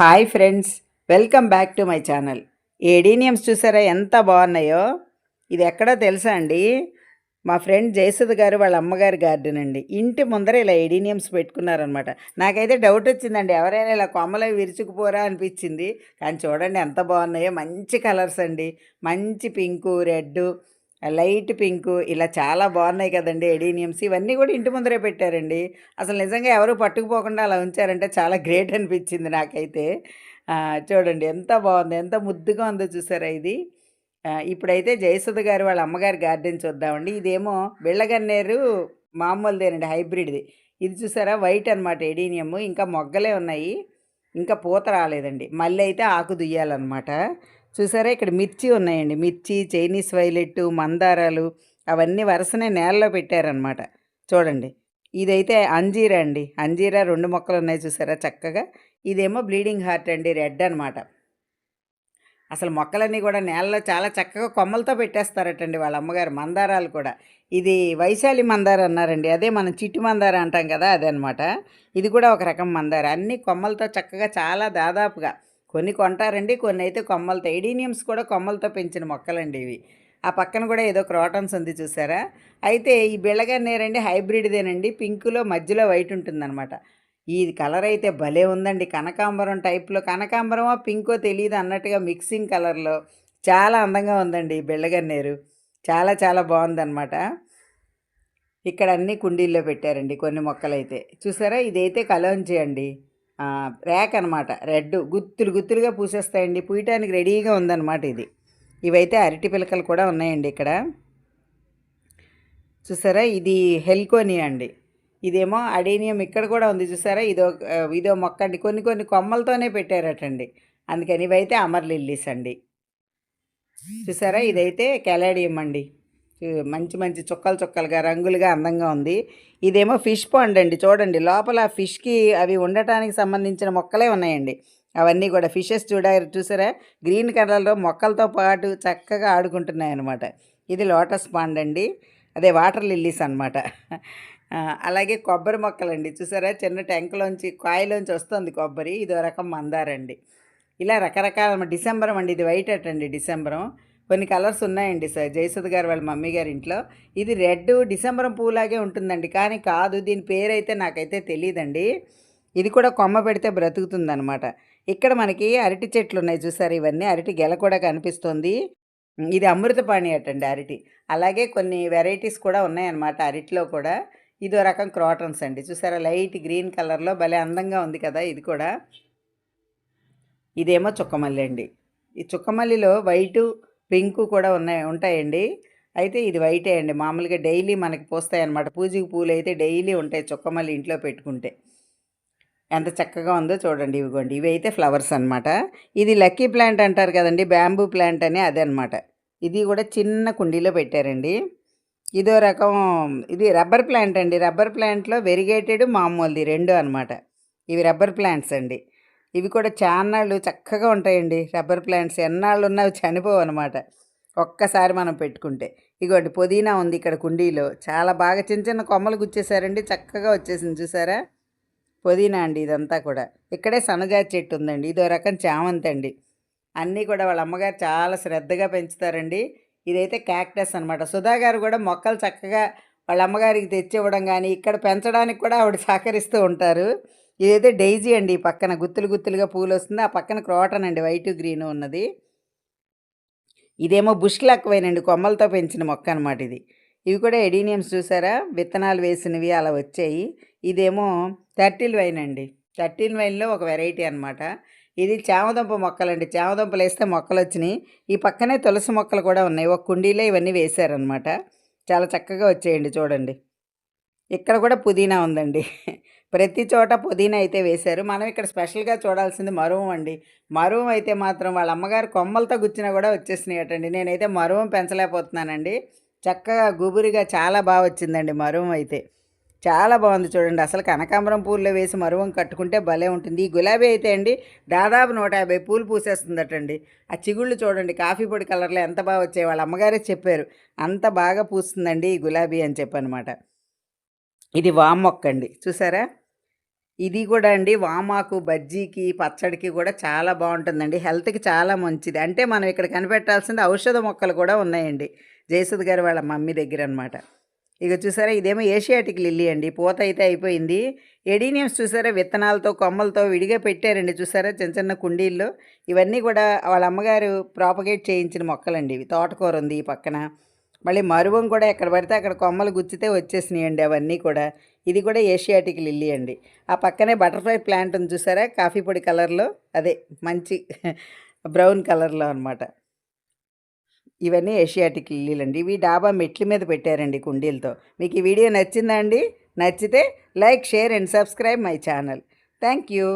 Hi friends welcome back to my channel. Adeniums చూసారా ఎంత బాగున్నాయో? ఇది ఎక్కడో తెలుసా అండి? మా ఫ్రెండ్ జయసుధ గారు వాళ్ళ అమ్మగారి గార్డెన్ అండి. ఇంటి ముందర ఇలా ఎడీనియమ్స్ పెట్టుకున్నారనమాట. నాకైతే డౌట్ వచ్చిందండి ఎవరైనా ఇలా కొమ్మలు విరుచుకుపోరా అనిపించింది. కానీ చూడండి ఎంత బాగున్నాయో మంచి కలర్స్ అండి. మంచి పింకు రెడ్ లైట్ పింకు ఇలా చాలా బాగున్నాయి కదండి. ఎడీనియమ్స్ ఇవన్నీ కూడా ఇంటి ముందరే పెట్టారండి. అసలు నిజంగా ఎవరు పట్టుకుపోకుండా అలా ఉంచారంటే చాలా గ్రేట్ అనిపించింది నాకైతే. చూడండి ఎంత బాగుంది ఎంత ముద్దుగా ఉందో చూసారా ఇది. ఇప్పుడైతే జయసుధ గారు వాళ్ళ అమ్మగారి గార్డెన్ చూద్దామండి. ఇదేమో బిళ్ళగన్నేరు మామూలుదేనండి హైబ్రిడ్ది. ఇది చూసారా? వైట్ అనమాట ఎడీనియమ్. ఇంకా మొగ్గలే ఉన్నాయి. ఇంకా పూత రాలేదండి. మళ్ళీ అయితే ఆకు దుయ్యాలన్నమాట. చూసారా ఇక్కడ మిర్చి ఉన్నాయండి. మిర్చి చైనీస్ వైలెట్ మందారాలు అవన్నీ వరుసనే నేలలో పెట్టారనమాట చూడండి. ఇదైతే అంజీరా అండి. అంజీరా రెండు మొక్కలు ఉన్నాయి చూసారా చక్కగా. ఇదేమో బ్లీడింగ్ హార్ట్ అండి. రెడ్ అనమాట అసలు మొక్కలన్నీ కూడా నేలలో చాలా చక్కగా కొమ్మలతో పెట్టేస్తారటండి వాళ్ళ అమ్మగారు మందారాలు కూడా. ఇది వైశాలి మందార అన్నారండి. అదే మనం చిట్టి మందార అంటాం కదా అదే అనమాట ఇది కూడా ఒక రకం మందార. అన్ని కొమ్మలతో చక్కగా చాలా దాదాపుగా కొన్ని కొంటారండి కొన్ని అయితే కొమ్మలతో. ఎడీనియమ్స్ కూడా కొమ్మలతో పెంచిన మొక్కలండి ఇవి. ఆ పక్కన కూడా ఏదో క్రాటన్స్ ఉంది చూసారా? అయితే ఈ బిళ్ళగన్నేరండి హైబ్రిడ్దేనండి. పింకులో మధ్యలో వైట్ ఉంటుందన్నమాట. ఈ కలర్ అయితే భలే ఉందండి. కనకాంబరం టైప్లో. కనకాంబరమో పింకో తెలియదు అన్నట్టుగా మిక్సింగ్ కలర్లో. చాలా అందంగా ఉందండి ఈ బిళ్ళగన్నేరు. చాలా చాలా బాగుందన్నమాట. ఇక్కడ అన్ని కుండీల్లో పెట్టారండి కొన్ని మొక్కలైతే. చూసారా? ఇదైతే కలోంచి అండి. ర్యాక్ అనమాట రెడ్ గుత్తులు గుత్తులుగా పూసేస్తాయండి. పూయటానికి రెడీగా ఉందన్నమాట ఇది. ఇవైతే అరటి పిలకలు కూడా ఉన్నాయండి ఇక్కడ. చూసారా? ఇది హెల్కోని అండి. ఇదేమో అడేనియం ఇక్కడ కూడా ఉంది చూసారా? ఇదో ఇదో మొక్క అండి కొన్ని కొన్ని కొమ్మలతోనే పెట్టారటండి. అందుకని ఇవైతే అమర్ లిల్లీస్ అండి. చూసారా? ఇదైతే కెలాడియం అండి. మంచి మంచి చుక్కలు చుక్కలుగా రంగులుగా అందంగా ఉంది. ఇదేమో ఫిష్ పాండ్ అండి. చూడండి లోపల ఫిష్కి అవి ఉండటానికి సంబంధించిన మొక్కలే ఉన్నాయండి. అవన్నీ కూడా ఫిషెస్ చూడ చూసారా? గ్రీన్ కలర్లో మొక్కలతో పాటు చక్కగా ఆడుకుంటున్నాయి అనమాట ఇది లోటస్ పాండ్ అండి. అదే వాటర్ లిల్లీస్ అనమాట అలాగే కొబ్బరి మొక్కలండి. చూసారా? చిన్న ట్యాంకులోంచి కాయలోంచి వస్తుంది కొబ్బరి. ఇదో రకం మందారండి. ఇలా రకరకాల డిసెంబర్ అండి. ఇది వైట్ అట్ అండి డిసెంబరం. కొన్ని కలర్స్ ఉన్నాయండి సార్. జయసుధ గారు వాళ్ళ మమ్మీ గారి ఇంట్లో. ఇది రెడ్ డిసెంబరం పూలాగే ఉంటుందండి. కానీ కాదు దీని పేరైతే నాకైతే తెలియదండి ఇది కూడా కొమ్మ పెడితే బ్రతుకుతుందనమాట ఇక్కడ మనకి అరటి చెట్లు ఉన్నాయి చూసారు? ఇవన్నీ అరటి గెల కూడా కనిపిస్తుంది. ఇది అమృతపాణి అటండి అరటి. అలాగే కొన్ని వెరైటీస్ కూడా ఉన్నాయన్నమాట అరటిలో కూడా. ఇదో రకం క్రాటన్స్ అండి. చూసారా? లైట్ గ్రీన్ కలర్లో భలే అందంగా ఉంది కదా ఇది కూడా. ఇదేమో చుక్కమల్లి అండి. ఈ చుక్కమల్లిలో వైటు పింకు కూడా ఉన్నాయి ఉంటాయండి. అయితే ఇది వైటే అండి. మామూలుగా డైలీ మనకి పోస్తాయి అన్నమాట పూజకి పూలు అయితే డైలీ ఉంటాయి చుక్కమల్లి ఇంట్లో పెట్టుకుంటే. ఎంత చక్కగా ఉందో చూడండి ఇవిగోండి ఇవి అయితే ఫ్లవర్స్ అనమాట ఇది లక్కీ ప్లాంట్ అంటారు కదండి బ్యాంబూ ప్లాంట్ అని అదే అనమాట ఇది కూడా చిన్న కుండీలో పెట్టారండి. ఇదో రకం ఇది రబ్బర్ ప్లాంట్ అండి. రబ్బర్ ప్లాంట్లో వెరిగేటెడ్ మామూలుది రెండు అనమాట ఇవి రబ్బర్ ప్లాంట్స్ అండి. ఇవి కూడా చాన్నాళ్ళు చక్కగా ఉంటాయండి. రబ్బర్ ప్లాంట్స్ ఎన్నాళ్ళు ఉన్నా అవి చనిపోవు అనమాట ఒక్కసారి మనం పెట్టుకుంటే. ఇగోండి పుదీనా ఉంది ఇక్కడ కుండీలో. చాలా బాగా చిన్న చిన్న కొమ్మలు గుచ్చేసారండి చక్కగా వచ్చేసింది చూసారా? పుదీనా అండి ఇదంతా కూడా. ఇక్కడే సనజాతి చెట్టు ఉందండి. ఇదో రకం చామంతి అండి. అన్నీ కూడా వాళ్ళ అమ్మగారు చాలా శ్రద్ధగా పెంచుతారండి. ఇదైతే క్యాక్టస్ అనమాట సుధా గారు కూడా మొక్కలు చక్కగా వాళ్ళ అమ్మగారికి తెచ్చివ్వడం కానీ ఇక్కడ పెంచడానికి కూడా ఆవిడ సహకరిస్తూ ఉంటారు. ఇదైతే డైజీ అండి. ఈ పక్కన గుత్తులు గుత్తులుగా పూలు వస్తుంది ఆ పక్కన క్రోటన్ అండి. వైట్ గ్రీన్ ఉన్నది. ఇదేమో బుష్ లక్కువైనండి కొమ్మలతో పెంచిన మొక్క అనమాట ఇది. ఇవి కూడా ఎడీనియమ్స్ చూసారా? విత్తనాలు వేసినవి అలా వచ్చాయి. ఇదేమో థర్టీల్ వైన్ అండి. థర్టీన్ వైన్లో ఒక వెరైటీ అనమాట ఇది చామదుంప మొక్కలండి. చామదుంపలు వేస్తే మొక్కలు వచ్చినాయి. ఈ పక్కనే తులసి మొక్కలు కూడా ఉన్నాయి. ఒక కుండీలో ఇవన్నీ వేశారనమాట చాలా చక్కగా వచ్చేయండి. చూడండి. ఇక్కడ కూడా పుదీనా ఉందండి. ప్రతి చోట పుదీనా అయితే వేశారు. మనం ఇక్కడ స్పెషల్గా చూడాల్సింది మరువం అండి. మరువం అయితే మాత్రం వాళ్ళ అమ్మగారు కొమ్మలతో గుచ్చినా కూడా వచ్చేసినాయటండి. నేనైతే మరువం పెంచలేకపోతున్నానండి. చక్కగా గుబురిగా చాలా బాగా వచ్చిందండి మరువం అయితే. చాలా బాగుంది చూడండి. అసలు కనకాంబరం పూల్లో వేసి మరువం కట్టుకుంటే భలే ఉంటుంది. ఈ గులాబీ అయితే అండి దాదాపు నూట యాభై పూలు పూసేస్తుందటండి. ఆ చిగుళ్ళు చూడండి కాఫీ పొడి కలర్లో ఎంత బాగా వచ్చాయి వాళ్ళ అమ్మగారే చెప్పారు. అంత బాగా పూస్తుందండి ఈ గులాబీ అని చెప్పనమాట. ఇది వామ్ మొక్క అండి చూసారా? ఇది కూడా అండి వామాకు బజ్జీకి పచ్చడికి కూడా చాలా బాగుంటుందండి. హెల్త్కి చాలా మంచిది. అంటే మనం ఇక్కడ కనిపెట్టాల్సింది ఔషధ మొక్కలు కూడా ఉన్నాయండి. జయసుద్ గారు వాళ్ళ మమ్మీ దగ్గర అనమాట ఇక చూసారా ఇదేమో ఏషియాటిక్ లిల్లీ అండి. పూత అయితే అయిపోయింది. ఎడీనియమ్స్ చూసారా విత్తనాలతో కొమ్మలతో విడిగా పెట్టారండి. చూసారా చిన్న చిన్న కుండీల్లో. ఇవన్నీ కూడా వాళ్ళ అమ్మగారు ప్రాపగేట్ చేయించిన మొక్కలండి ఇవి. తోటకూర ఉంది ఈ పక్కన. మళ్ళీ మరువం కూడా ఎక్కడ పడితే అక్కడ కొమ్మలు గుచ్చితే వచ్చేసినాయండి అవన్నీ కూడా. ఇది కూడా ఏషియాటిక్ లిల్లీ అండి. ఆ పక్కనే బటర్ఫ్లై ప్లాంట్ ఉంది చూసారా? కాఫీ పొడి కలర్లో అదే మంచి బ్రౌన్ కలర్లో అనమాట ఇవన్నీ ఏషియాటిక్ లిల్లీలు అండి. ఇవి డాబా మెట్ల మీద పెట్టారండి కుండీలతో. మీకు ఈ వీడియో నచ్చిందా అండి? నచ్చితే like share and subscribe my channel. Thank you.